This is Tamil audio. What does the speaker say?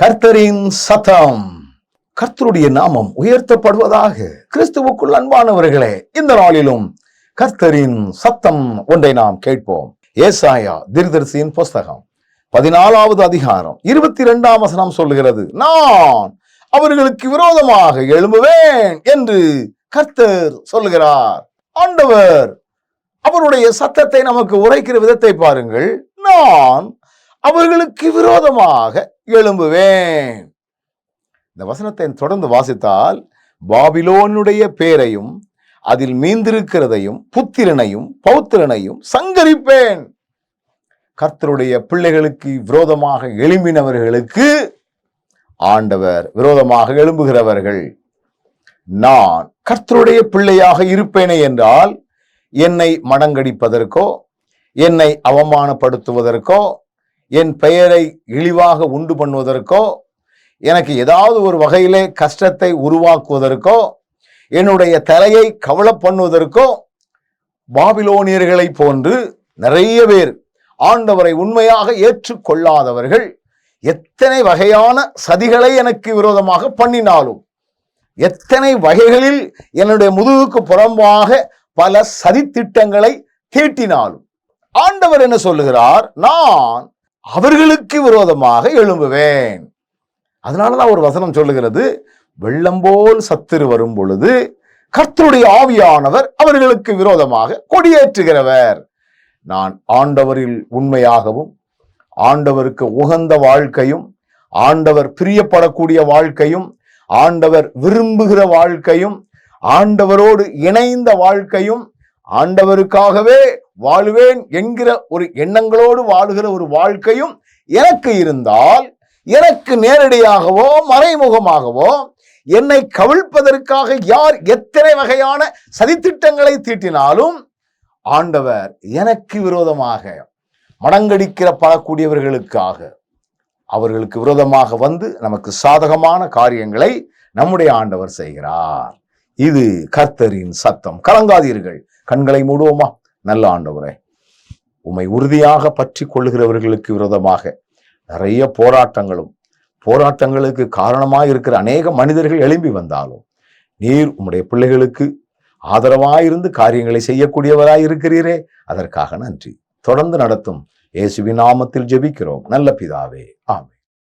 கர்த்தரின் சத்தம். கர்த்தருடைய நாமம் உயர்த்தப்படுவதாக கிறிஸ்துவுக்குள் அன்பானவர்களே இந்த நாளிலும் கர்த்தரின் சத்தம் ஒன்றை நாம் கேட்போம். ஏசாயா திருதரிசியின் புஸ்தகம் பதினாலாவது அதிகாரம் இருபத்தி இரண்டாம் வசனம் சொல்லுகிறது நான் அவர்களுக்கு விரோதமாக எழும்புவேன் என்று கர்த்தர் சொல்லுகிறார். ஆண்டவர் அவருடைய சத்தத்தை நமக்கு உரைக்கிற விதத்தை பாருங்கள். நான் அவர்களுக்கு விரோதமாக எழும்புவேன். இந்த வசனத்தை தொடர்ந்து வாசித்தால் பாபிலோனுடைய பேரையும் அதில் மீந்திருக்கிறதையும் புத்திரனையும் பௌத்திரனையும் சங்கரிப்பேன். கர்த்தருடைய பிள்ளைகளுக்கு விரோதமாக எழும்பினவர்களுக்கு ஆண்டவர் விரோதமாக எழும்புகிறவர்கள். நான் கர்த்தருடைய பிள்ளையாக இருப்பேனே என்றால் என்னை மடங்கடிப்பதற்கோ என்னை அவமானப்படுத்துவதற்கோ என் பெயரை இழிவாக உண்டு பண்ணுவதற்கோ எனக்கு ஏதாவது ஒரு வகையிலே கஷ்டத்தை உருவாக்குவதற்கோ என்னுடைய தலையை கவலை பண்ணுவதற்கோ பாபிலோனியர்களை போன்று நிறைய பேர் ஆண்டவரை உண்மையாக ஏற்றுக்கொள்ளாதவர்கள் எத்தனை வகையான சதிகளை எனக்கு விரோதமாக பண்ணினாலும் எத்தனை வகைகளில் என்னுடைய முதுகுக்கு புறம்பாக பல சதித்திட்டங்களை தீட்டினாலும் ஆண்டவர் என்ன சொல்லுகிறார்? நான் அவர்களுக்கு விரோதமாக எழும்புவேன். அதனாலதான் ஒரு வசனம் சொல்லுகிறது வெள்ளம் போல் சத்துரு வரும் பொழுது கர்த்தருடைய ஆவியானவர் அவர்களுக்கு விரோதமாக கொடியேற்றுகிறவர். நான் ஆண்டவரில் உண்மையாகவும் ஆண்டவருக்கு உகந்த வாழ்க்கையும் ஆண்டவர் பிரியப்படக்கூடிய வாழ்க்கையும் ஆண்டவர் விரும்புகிற வாழ்க்கையும் ஆண்டவரோடு இணைந்த வாழ்க்கையும் ஆண்டவருக்காகவே வாழுவேன் என்கிற ஒரு எண்ணங்களோடு வாழுகிற ஒரு வாழ்க்கையும் எனக்கு இருந்தால் எனக்கு நேரடியாகவோ மறைமுகமாகவோ என்னை கவிழ்ப்பதற்காக யார் எத்தனை வகையான சதித்திட்டங்களை தீட்டினாலும் ஆண்டவர் எனக்கு விரோதமாக மடங்கடிக்கிற படக்கூடியவர்களுக்காக அவர்களுக்கு விரோதமாக வந்து நமக்கு சாதகமான காரியங்களை நம்முடைய ஆண்டவர் செய்கிறார். இது கர்த்தரின் சத்தம். கலங்காதீர்கள். கண்களை மூடுவோமா? நல்ல ஆண்டவரே உம்மை உறுதியாக பற்றி கொள்ளுகிறவர்களுக்கு விரோதமாக நிறைய போராட்டங்களும் போராட்டங்களுக்கு காரணமாக இருக்கிற அநேக மனிதர்கள் எழும்பி வந்தாலும் நீர் உம்முடைய பிள்ளைகளுக்கு ஆதரவாயிருந்து காரியங்களை செய்யக்கூடியவராய் இருக்கிறீரே. அதற்காக நன்றி. தொடர்ந்து நடத்தும் இயேசுவின் நாமத்தில் ஜெபிக்கிறோம். நல்ல பிதாவே. ஆமே